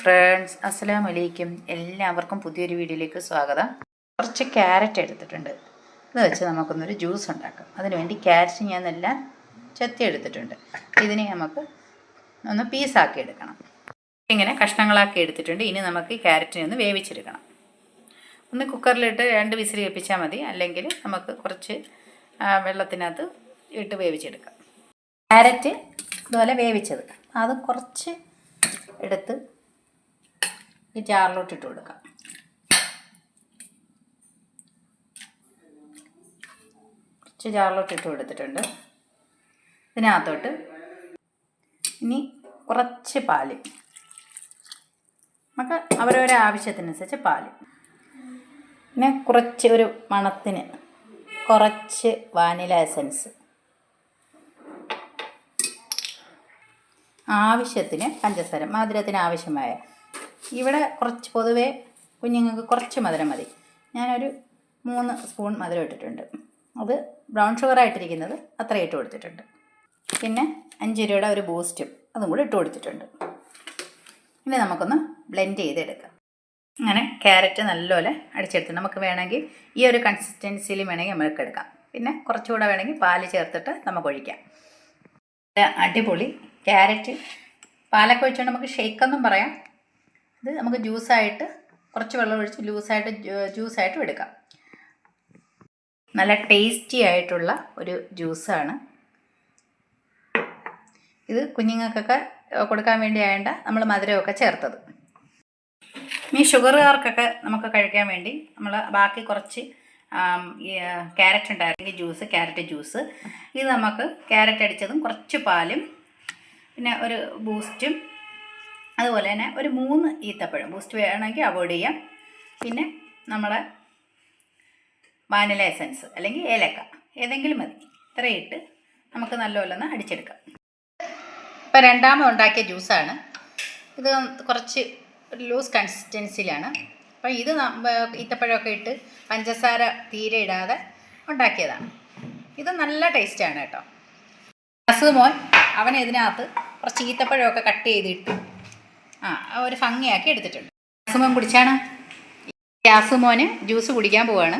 Friends അസ്സലാം വലൈക്കും എല്ലാവർക്കും പുതിയൊരു വീഡിയോയിലേക്ക് സ്വാഗതം. കുറച്ച് ക്യാരറ്റ് എടുത്തിട്ടുണ്ട്. ഇത് വെച്ച് നമുക്കൊന്നൊരു ജ്യൂസ് ഉണ്ടാക്കാം. അതിനുവേണ്ടി ക്യാരറ്റ് ഞാൻ എല്ലാം ചെത്തി എടുത്തിട്ടുണ്ട്. ഇതിനെ നമുക്ക് ഒന്ന് പീസാക്കി എടുക്കണം. ഇങ്ങനെ കഷ്ണങ്ങളാക്കി എടുത്തിട്ടുണ്ട്. ഇനി നമുക്ക് ക്യാരറ്റിനെ ഒന്ന് വേവിച്ചെടുക്കണം. ഒന്ന് കുക്കറിലിട്ട് രണ്ട് വിസിൽ കേൾപ്പിച്ചാൽ മതി. അല്ലെങ്കിൽ നമുക്ക് കുറച്ച് വെള്ളത്തിനകത്ത് ഇട്ട് വേവിച്ചെടുക്കാം. ക്യാരറ്റ് ഇതുപോലെ വേവിച്ചെടുക്കാം. അത് കുറച്ച് എടുത്ത് ഈ ജാറിലോട്ട് ഇട്ട് കൊടുക്കാം. കുറച്ച് ജാറിലോട്ട് ഇട്ട് കൊടുത്തിട്ടുണ്ട്. ഇതിനകത്തോട്ട് ഇനി കുറച്ച് പാൽ. നമുക്ക് അവരവരെ ആവശ്യത്തിനനുസരിച്ച് പാൽ. പിന്നെ കുറച്ച് ഒരു മണത്തിന് കുറച്ച് വാനില എസൻസ്. ആവശ്യത്തിന് പഞ്ചസാര മധുരത്തിന് ആവശ്യമായ ഇവിടെ കുറച്ച് പൊതുവേ കുഞ്ഞുങ്ങൾക്ക് കുറച്ച് മധുരം മതി. ഞാനൊരു മൂന്ന് സ്പൂൺ മധുരം ഇട്ടിട്ടുണ്ട്. അത് ബ്രൗൺ ഷുഗർ ആയിട്ടിരിക്കുന്നത് അത്ര ഇട്ട് കൊടുത്തിട്ടുണ്ട്. പിന്നെ അഞ്ച് രൂപയുടെ ഒരു ബൂസ്റ്റും അതും കൂടി ഇട്ട് കൊടുത്തിട്ടുണ്ട്. ഇനി നമുക്കൊന്ന് ബ്ലെൻഡ് ചെയ്തെടുക്കാം. അങ്ങനെ ക്യാരറ്റ് നല്ലപോലെ അടിച്ചെടുത്ത് നമുക്ക് വേണമെങ്കിൽ ഈ ഒരു കൺസിസ്റ്റൻസിയിൽ വേണമെങ്കിൽ നമുക്ക് എടുക്കാം. പിന്നെ കുറച്ചുകൂടെ വേണമെങ്കിൽ പാൽ ചേർത്തിട്ട് നമുക്ക് ഒഴിക്കാം. അടിപൊളി ക്യാരറ്റ് പാലൊക്കെ ഒഴിച്ചുകൊണ്ട് നമുക്ക് ഷെയ്ക്കൊന്നും പറയാം. ഇത് നമുക്ക് ജ്യൂസായിട്ട് കുറച്ച് വെള്ളം ഒഴിച്ച് ലൂസായിട്ട് ജ്യൂസായിട്ടും എടുക്കാം. നല്ല ടേസ്റ്റി ആയിട്ടുള്ള ഒരു ജ്യൂസാണ്. ഇത് കുഞ്ഞുങ്ങൾക്കൊക്കെ കൊടുക്കാൻ വേണ്ടി ആയണ്ട നമ്മൾ മധുരമൊക്കെ ചേർത്തത്. ഇനി ഷുഗറുകാർക്കൊക്കെ നമുക്ക് കഴിക്കാൻ വേണ്ടി നമ്മൾ ബാക്കി കുറച്ച് ക്യാരറ്റ് ഉണ്ടായിരുന്നെങ്കിൽ ജ്യൂസ് ക്യാരറ്റ് ജ്യൂസ്. ഇത് നമുക്ക് ക്യാരറ്റ് അടിച്ചതും കുറച്ച് പാലും പിന്നെ ഒരു ബൂസ്റ്റും അതുപോലെ തന്നെ ഒരു മൂന്ന് ഈത്തപ്പഴം. ബൂസ്റ്റ് വേണമെങ്കിൽ അവോയ്ഡ് ചെയ്യാം. പിന്നെ നമ്മുടെ വാനില എസൻസ് അല്ലെങ്കിൽ ഏലക്ക. ഏതെങ്കിലും മതി. ഇത്രയും ഇട്ട് നമുക്ക് നല്ലപോലെ ഒന്ന് അടിച്ചെടുക്കാം. ഇപ്പോൾ രണ്ടാമത് ഉണ്ടാക്കിയ ജ്യൂസാണ് ഇത് കുറച്ച് ലൂസ് കൺസിസ്റ്റൻസിയിലാണ് അപ്പം ഇത് ഈത്തപ്പഴമൊക്കെ ഇട്ട് പഞ്ചസാര തീരെ ഇടാതെ ഉണ്ടാക്കിയതാണ്. ഇത് നല്ല ടേസ്റ്റാണ് കേട്ടോ. അസുമോൻ അവൻ ഇതിനകത്ത് കുറച്ച് ഈത്തപ്പഴമൊക്കെ കട്ട് ചെയ്തിട്ട് ആ ഒരു ഭംഗിയാക്കി എടുത്തിട്ടുണ്ട്. ഗ്യാസുമോൻ കുടിച്ചാണ്? ഗ്യാസുമോന് ജ്യൂസ് കുടിക്കാൻ പോവാണ്.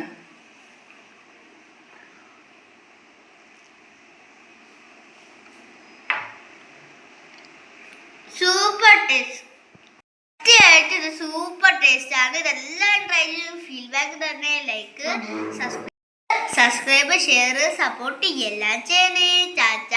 സൂപ്പർ ടേസ്റ്റ് സത്യമായിട്ട് ഇത് സൂപ്പർ ടേസ്റ്റ് ആണ്. ഇതെല്ലാം ട്രൈ ചെയ്യും. ഫീഡ്ബാക്ക് തന്നെ ലൈക്ക് സബ്സ്ക്രൈബ് ഷെയർ സപ്പോർട്ട് എല്ലാം ചെയ്യണേ. ടാറ്റ